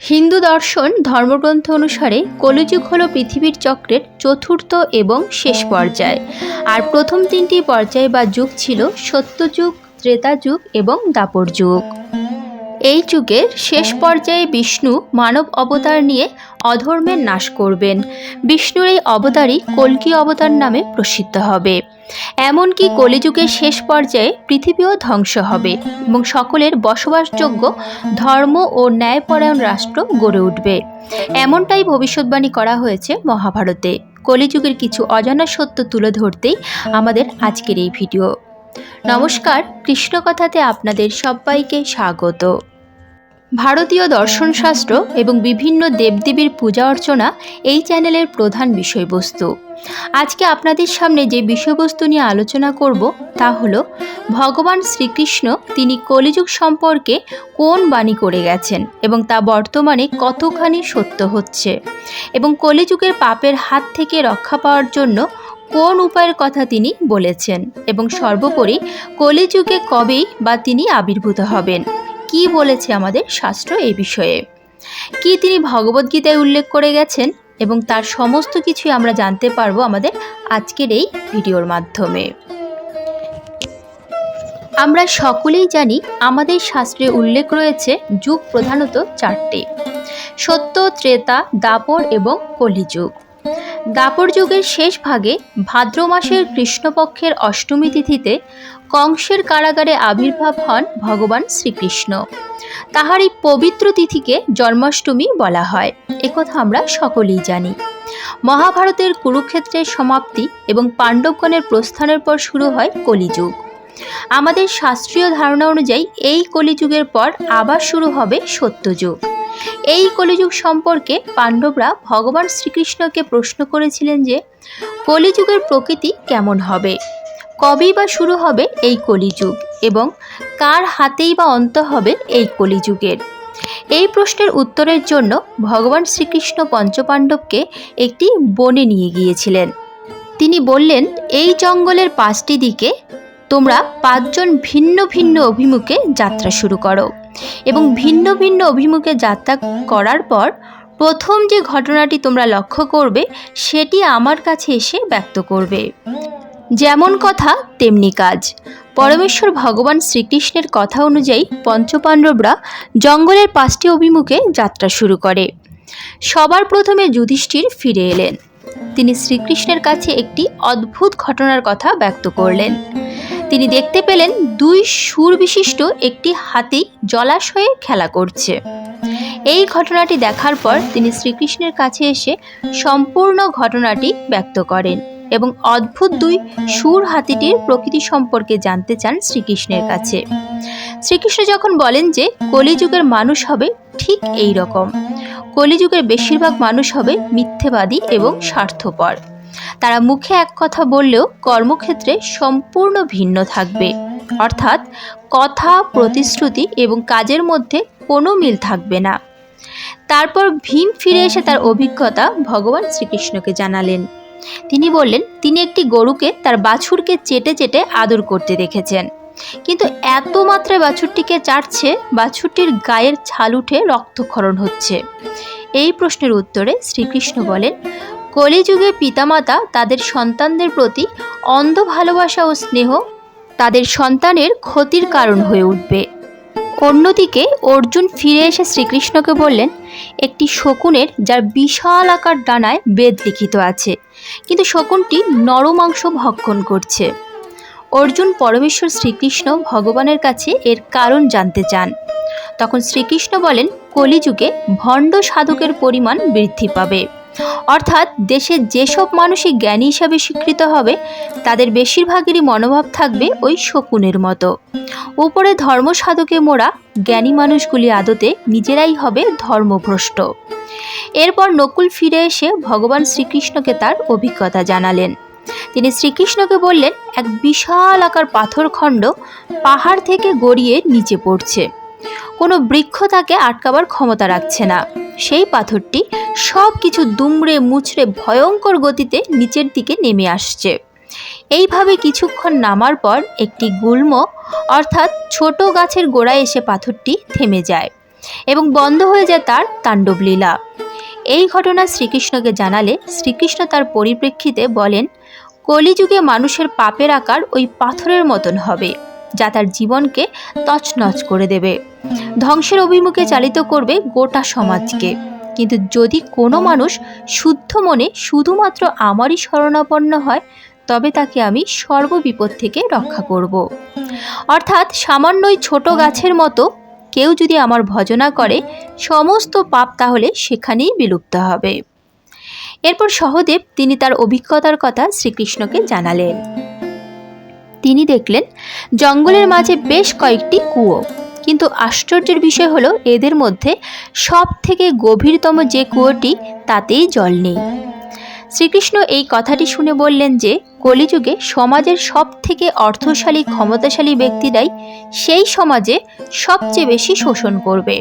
হিন্দু দর্শন ধর্মগ্রন্থ অনুসারে কলিযুগ হল পৃথিবীর চক্রের চতুর্থ এবং শেষ পর্যায়। আর প্রথম তিনটি পর্যায় বা যুগ ছিল সত্যযুগ ত্রেতা যুগ এবং দাপর যুগ এই যুগের শেষ পর্যায়ে বিষ্ণু মানব অবতার নিয়ে অধর্মের নাশ করবেন। বিষ্ণুর এই অবতারই কল্কি অবতার নামে প্রসিদ্ধ হবে। এমনকি কলিযুগের শেষ পর্যায়ে পৃথিবীও ধ্বংস হবে এবং সকলের বসবাসযোগ্য ধর্ম ও ন্যায়পরায়ণ রাষ্ট্র গড়ে উঠবে। এমনটাই ভবিষ্যৎবাণী করা হয়েছে মহাভারতে। কলিযুগের কিছু অজানা সত্য তুলে ধরতেই আমাদের আজকের এই ভিডিও। নমস্কার, কৃষ্ণকথাতে আপনাদের সবাইকে স্বাগত। ভারতীয় দর্শনশাস্ত্র এবং বিভিন্ন দেবদেবীর পূজা অর্চনা এই চ্যানেলের প্রধান বিষয়বস্তু। আজকে আপনাদের সামনে যে বিষয়বস্তু নিয়ে আলোচনা করব তা হল, ভগবান শ্রীকৃষ্ণ তিনি কলিযুগ সম্পর্কে কোন বাণী করে গেছেন এবং তা বর্তমানে কতখানি সত্য হচ্ছে এবং কলিযুগের পাপের হাত থেকে রক্ষা পাওয়ার জন্য কোন উপায়ের কথা তিনি বলেছেন এবং সর্বোপরি কলিযুগে কবেই বা তিনি আবির্ভূত হবেন। কি বলেছে আমাদের শাস্ত্র এই বিষয়ে? কি তিনি ভগবদ্গীতায় উল্লেখ করে গেছেন? এবং তার সমস্ত কিছুই আমরা জানতে পারব আমাদের আজকের এই ভিডিওর মাধ্যমে। আমরা সকলেই জানি আমাদের শাস্ত্রে উল্লেখ রয়েছে যুগ প্রধানত চারটে। সত্য, ত্রেতা, দাপর এবং কলিযুগ। দাপর যুগের শেষ ভাগে ভাদ্র মাসের কৃষ্ণপক্ষের অষ্টমী তিথিতে কংসের কারাগারে আবির্ভাব হন ভগবান শ্রীকৃষ্ণ। তাহার এই পবিত্র তিথিকে জন্মাষ্টমী বলা হয়। একথা আমরা সকলেই জানি। মহাভারতের কুরুক্ষেত্রের সমাপ্তি এবং পাণ্ডবগণের প্রস্থানের পর শুরু হয় কলিযুগ। আমাদের শাস্ত্রীয় ধারণা অনুযায়ী এই কলিযুগের পর আবার শুরু হবে সত্যযুগ। এই কলিযুগ সম্পর্কে পাণ্ডবরা ভগবান শ্রীকৃষ্ণকে প্রশ্ন করেছিলেন যে, কলিযুগের প্রকৃতি কেমন হবে? কবেই বা শুরু হবে এই কলিযুগ এবং কার হাতেই বা অন্ত হবে এই কলিযুগের? এই প্রশ্নের উত্তরের জন্য ভগবান শ্রীকৃষ্ণ পঞ্চপাণ্ডবকে একটি বনে নিয়ে গিয়েছিলেন। তিনি বললেন, এই জঙ্গলের পাঁচটি দিকে তোমরা পাঁচজন ভিন্ন ভিন্ন অভিমুখে যাত্রা শুরু করো। এবং ভিন্ন ভিন্ন অভিমুখে যাত্রা করার পর প্রথম যে ঘটনাটি তোমরা লক্ষ্য করবে, সেটি আমার কাছে এসে ব্যক্ত করবে। যেমন কথা, তেমনি কাজ। পরমেশ্বর ভগবান শ্রীকৃষ্ণের কথা অনুযায়ী পঞ্চপাণ্ডবরা জঙ্গলের পাঁচটি অভিমুখে যাত্রা শুরু করে। সবার প্রথমে যুধিষ্ঠির ফিরে এলেন। তিনি শ্রীকৃষ্ণের কাছে একটি অদ্ভুত ঘটনার কথা ব্যক্ত করলেন। তিনি দেখতে পেলেন দুই সুর বিশিষ্ট একটি হাতি জলাশয়ে খেলা করছে। এই ঘটনাটি দেখার পর তিনি শ্রীকৃষ্ণের কাছে এসে সম্পূর্ণ ঘটনাটি ব্যক্ত করেন। এবং অদ্ভুত দুই সুর হাতিটির প্রকৃতি সম্পর্কে জানতে চান শ্রীকৃষ্ণের কাছে। শ্রীকৃষ্ণ যখন বলেন যে কলিযুগের মানুষ হবে, ঠিক এই রকম। কলিযুগের বেশিরভাগ মানুষ হবে মিথ্যেবাদী এবং স্বার্থপর। তারা মুখে এক কথা বললেও কর্মক্ষেত্রে সম্পূর্ণ ভিন্ন থাকবে। অর্থাৎ কথা, প্রতিশ্রুতি এবং কাজের মধ্যে কোনো মিল থাকবে না। তারপর ভীম ফিরে এসে তার অভিজ্ঞতা ভগবান শ্রীকৃষ্ণকে জানালেন। তিনি বললেন, তিনি একটি গরুকে তার বাছুরকে চেটে চেটে আদর করতে দেখেছেন। কিন্তু এত মাত্রায় বাছুরটিকে চাটছে, বাছুরটির গায়ের ছাল উঠে রক্তক্ষরণ হচ্ছে। এই প্রশ্নের উত্তরে শ্রীকৃষ্ণ বলেন কলিযুগে পিতামাতা তাদের সন্তানদের প্রতি অন্ধ ভালোবাসা ও স্নেহ তাদের সন্তানের ক্ষতির কারণ হয়ে উঠবে। অন্যদিকে অর্জুন ফিরে এসে শ্রীকৃষ্ণকে বললেন, একটি শকুনের যার বিশাল আকার ডানায় বেদ লিখিত আছে, কিন্তু শকুনটি নরমাংস ভক্ষণ করছে। অর্জুন পরমেশ্বর শ্রীকৃষ্ণ ভগবানের কাছে এর কারণ জানতে চান। তখন শ্রীকৃষ্ণ বলেন, কলিযুগে ভণ্ড সাধকের পরিমাণ বৃদ্ধি পাবে। অর্থাৎ দেশের যেসব মানুষই জ্ঞানী হিসাবে স্বীকৃত হবে, তাদের বেশিরভাগেরই মনোভাব থাকবে ওই শকুনের মতো। উপরে ধর্ম সাধকে মোড়া জ্ঞানী মানুষগুলি আদতে নিজেরাই হবে ধর্মভ্রষ্ট। এরপর নকুল ফিরে এসে ভগবান শ্রীকৃষ্ণকে তার অভিজ্ঞতা জানালেন। তিনি শ্রীকৃষ্ণকে বললেন, এক বিশাল আকার পাথরখণ্ড পাহাড় থেকে গড়িয়ে নিচে পড়ছে। কোনো বৃক্ষ তাকে আটকাবার ক্ষমতা রাখছে না। সেই পাথরটি সব কিছু দুমড়ে মুচড়ে ভয়ঙ্কর গতিতে নিচের দিকে নেমে আসছে। এইভাবে কিছুক্ষণ নামার পর একটি গুল্ম, অর্থাৎ ছোট গাছের গোড়ায় এসে পাথরটি থেমে যায় এবং বন্ধ হয়ে যায় তার তাণ্ডবলীলা। এই ঘটনা শ্রীকৃষ্ণকে জানালে শ্রীকৃষ্ণ তার পরিপ্রেক্ষিতে বলেন, কলিযুগে মানুষের পাপের আকার ওই পাথরের মতন হবে। যা তার জীবনকে তছনছ করে দেবে। ধ্বংসের অভিমুখে চালিত করবে গোটা সমাজকে। কিন্তু যদি কোনো মানুষ শুদ্ধ মনে শুধুমাত্র আমারই শরণাপন্ন হয়, তবে তাকে আমি সর্ববিপদ থেকে রক্ষা করব। অর্থাৎ সামান্যই ছোট গাছের মতো কেউ যদি আমার ভজনা করে, সমস্ত পাপ তাহলে সেখানেই বিলুপ্ত হবে। এরপর সহদেব তিনি তার অভিজ্ঞতার কথা শ্রীকৃষ্ণকে জানালেন। তিনি দেখলেন জঙ্গলের মাঝে বেশ কয়েকটি কুয়ো। কিন্তু আশ্চর্যের বিষয় হলো এদের মধ্যে সব থেকে গভীরতম যে কুয়োটি তাতেই জল নেই। শ্রীকৃষ্ণ এই কথাটি শুনে বললেন যে কলিযুগে সমাজের সব থেকে অর্থশালী ক্ষমতাশালী ব্যক্তিরাই সেই সমাজে সবচেয়ে বেশি শোষণ করবে।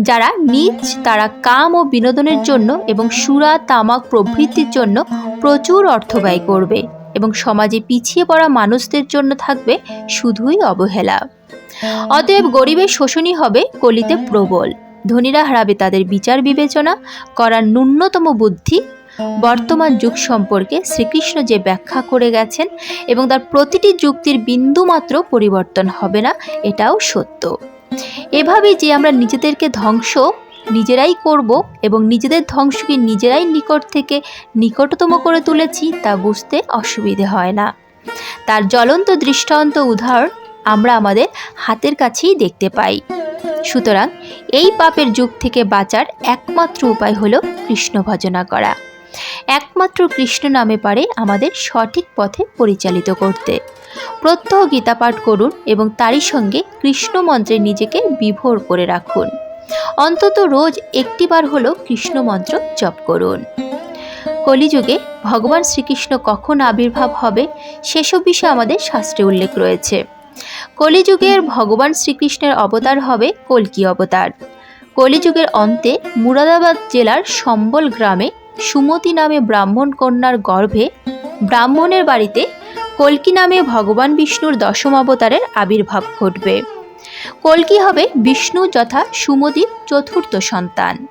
যারা নিজ তারা কাম ও বিনোদনের জন্য এবং সুরা তামাক প্রভৃতির জন্য প্রচুর অর্থ ব্যয় করবে। এবং সমাজে পিছিয়ে পড়া মানুষদের জন্য থাকবে শুধুই অবহেলা। অতএব গরিবের শোষণই হবে কলিতে প্রবল। ধনীরা হারাবে তাদের বিচার বিবেচনা, করার ন্যূনতম বুদ্ধি। বর্তমান যুগ সম্পর্কে শ্রীকৃষ্ণ যে ব্যাখ্যা করে গেছেন এবং তার প্রতিটি যুক্তির বিন্দুমাত্র পরিবর্তন হবে না, এটাও সত্য। এভাবে যে আমরা নিজেদেরকে ধ্বংস নিজেরাই করব এবং নিজেদের ধ্বংসকে নিজেরাই নিকট থেকে নিকটতম করে তুলেছি তা বুঝতে অসুবিধে হয় না। তার জ্বলন্ত দৃষ্টান্ত উদাহরণ আমরা আমাদের হাতের কাছেই দেখতে পাই। সুতরাং এই পাপের যুগ থেকে বাঁচার একমাত্র উপায় হলো কৃষ্ণ ভজনা করা। একমাত্র কৃষ্ণ নামে পারে আমাদের সঠিক পথে পরিচালিত করতে। প্রত্যহ গীতা পাঠ করুন এবং তারই সঙ্গে কৃষ্ণ মন্ত্রে নিজেকে বিভোর করে রাখুন। অন্তত রোজ একটিবার হলো কৃষ্ণ মন্ত্র জপ করুন। কলিযুগে ভগবান শ্রীকৃষ্ণ কখন আবির্ভাব হবে সেসব বিষয়ে আমাদের শাস্ত্রে উল্লেখ রয়েছে। কলিযুগের ভগবান শ্রীকৃষ্ণের অবতার হবে কল্কি অবতার। কলিযুগের অন্তে মুরাদাবাদ জেলার সম্বল গ্রামে সুমতি নামে ব্রাহ্মণ কন্যার গর্ভে ব্রাহ্মণের বাড়িতে কল্কি নামে ভগবান বিষ্ণুর দশম অবতারের আবির্ভাব ঘটবে। কল্কি হবে? বিষ্ণু যথা সুমতির চতুর্থ সন্তান।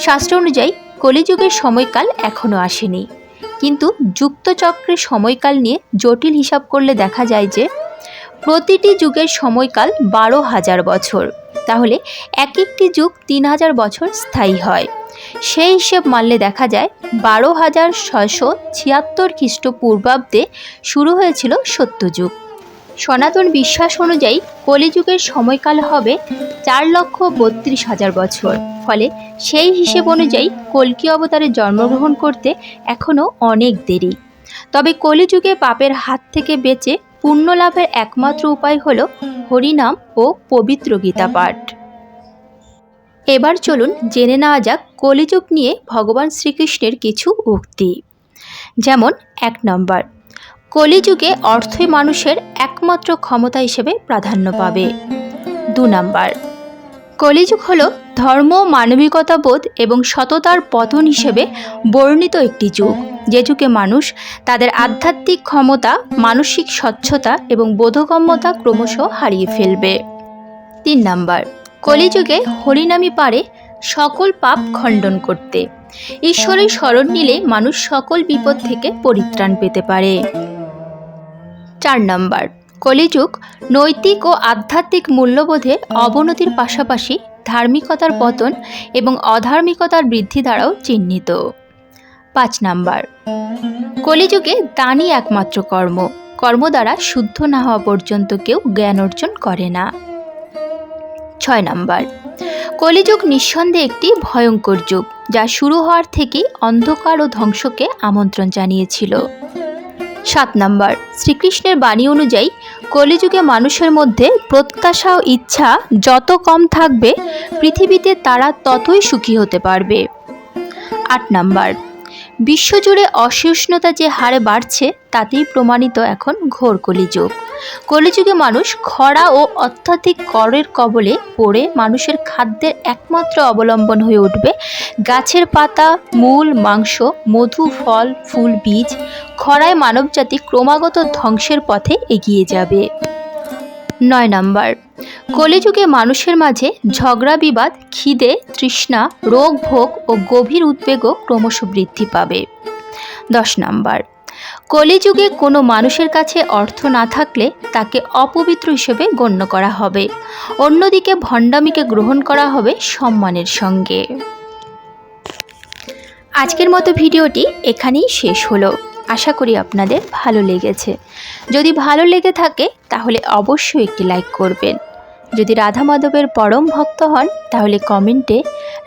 শাস্ত্র অনুযায়ী, কলিযুগের সময়কাল এখনও আসেনি। কিন্তু যুক্তচক্রের সময়কাল নিয়ে জটিল হিসাব করলে দেখা যায় যে, প্রতিটি যুগের সময়কাল বারো হাজার বছর। তাহলে এক একটি যুগ তিন হাজার বছর স্থায়ী হয়। সেই হিসেব মানলে দেখা যায়, বারো হাজার ছয়শো ছিয়াত্তর খ্রিস্টপূর্বাব্দে শুরু হয়েছিল সত্যযুগ। সনাতন বিশ্বাস অনুযায়ী কলিযুগের সময়কাল হবে চার লক্ষ বত্রিশ হাজার বছর। ফলে সেই হিসেব অনুযায়ী কল্কি অবতারে জন্মগ্রহণ করতে এখনও অনেক দেরি। তবে কলিযুগে পাপের হাত থেকে বেঁচে পুণ্য লাভের একমাত্র উপায় হল হরিনাম ও পবিত্র গীতা পাঠ। এবার চলুন জেনে নেওয়া যাক কলিযুগ নিয়ে ভগবান শ্রীকৃষ্ণের কিছু উক্তি। যেমন, এক নম্বর কলিযুগে অর্থই মানুষের একমাত্র ক্ষমতা হিসেবে প্রাধান্য পাবে। দু নাম্বার। কলিযুগ হল ধর্ম, মানবিকতাবোধ এবং সততার পতন হিসেবে বর্ণিত একটি যুগ। যে যুগে মানুষ তাদের আধ্যাত্মিক ক্ষমতা, মানসিক স্বচ্ছতা এবং বোধগম্যতা ক্রমশ হারিয়ে ফেলবে। তিন নাম্বার। কলিযুগে হরিনামী পারে সকল পাপ খণ্ডন করতে। ঈশ্বরের স্মরণ নিলে মানুষ সকল বিপদ থেকে পরিত্রাণ পেতে পারে। চার নম্বর। কলিযুগ নৈতিক ও আধ্যাত্মিক মূল্যবোধের অবনতির পাশাপাশি ধার্মিকতার পতন এবং অধার্মিকতার বৃদ্ধি দ্বারাও চিহ্নিত। পাঁচ নাম্বার। কলিযুগে দানই একমাত্র কর্ম। কর্ম দ্বারা শুদ্ধ না হওয়া পর্যন্ত কেউ জ্ঞান অর্জন করে না। ছয় নাম্বার। কলিযুগ নিঃসন্দেহে একটি ভয়ঙ্কর যুগ, যা শুরু হওয়ার থেকেই অন্ধকার ও ধ্বংসকে আমন্ত্রণ জানিয়েছিল। সাত নাম্বার। শ্রীকৃষ্ণের বাণী অনুযায়ী, কলিযুগে মানুষের মধ্যে প্রত্যাশা ও ইচ্ছা যত কম থাকবে, পৃথিবীতে তারা ততই সুখী হতে পারবে। আট নাম্বার। বিশ্বজুড়ে অসহিষ্ণুতা যে হারে বাড়ছে, তাতেই প্রমাণিত এখন ঘোর কলিযুগ। কলিযুগে মানুষ খরা ও অত্যাধিক করের কবলে পড়ে মানুষের খাদ্যের একমাত্র অবলম্বন হয়ে উঠবে গাছের পাতা, মূল, মাংস, মধু, ফল, ফুল, বীজ। খরায় মানবজাতি ক্রমাগত ধ্বংসের পথে এগিয়ে যাবে। নয় নম্বর কলিযুগে মানুষের মাঝে ঝগড়া, বিবাদ, খিদে, তৃষ্ণা, রোগ, ভোগ ও গভীর উদ্বেগও ক্রমশ বৃদ্ধি পাবে। দশ নম্বর, কলিযুগে কোনো মানুষের কাছে অর্থ না থাকলে তাকে অপবিত্র হিসেবে গণ্য করা হবে। অন্যদিকে ভণ্ডামিকে গ্রহণ করা হবে সম্মানের সঙ্গে। আজকের মতো ভিডিওটি এখানেই শেষ হলো। আশা করি আপনাদের ভালো লেগেছে। যদি ভালো লেগে থাকে, তাহলে অবশ্যই একটি লাইক করবেন। যদি রাধা মাধবের পরম ভক্ত হন, তাহলে কমেন্টে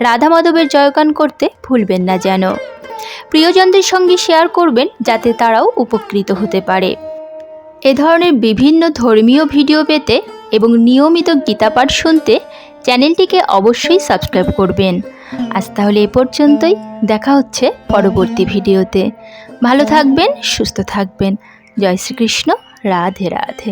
রাধা মাধবের জয়গান করতে ভুলবেন না যেন। প্রিয়জনদের সঙ্গে শেয়ার করবেন, যাতে তারাও উপকৃত হতে পারে। এ ধরনের বিভিন্ন ধর্মীয় ভিডিও পেতে এবং নিয়মিত গীতাপাঠ শুনতে চ্যানেলটিকে অবশ্যই সাবস্ক্রাইব করবেন। আজ তাহলে এ পর্যন্তই, দেখা হচ্ছে পরবর্তী ভিডিওতে ভালো থাকবেন, সুস্থ থাকবেন। জয় শ্রীকৃষ্ণ, রাধে রাধে।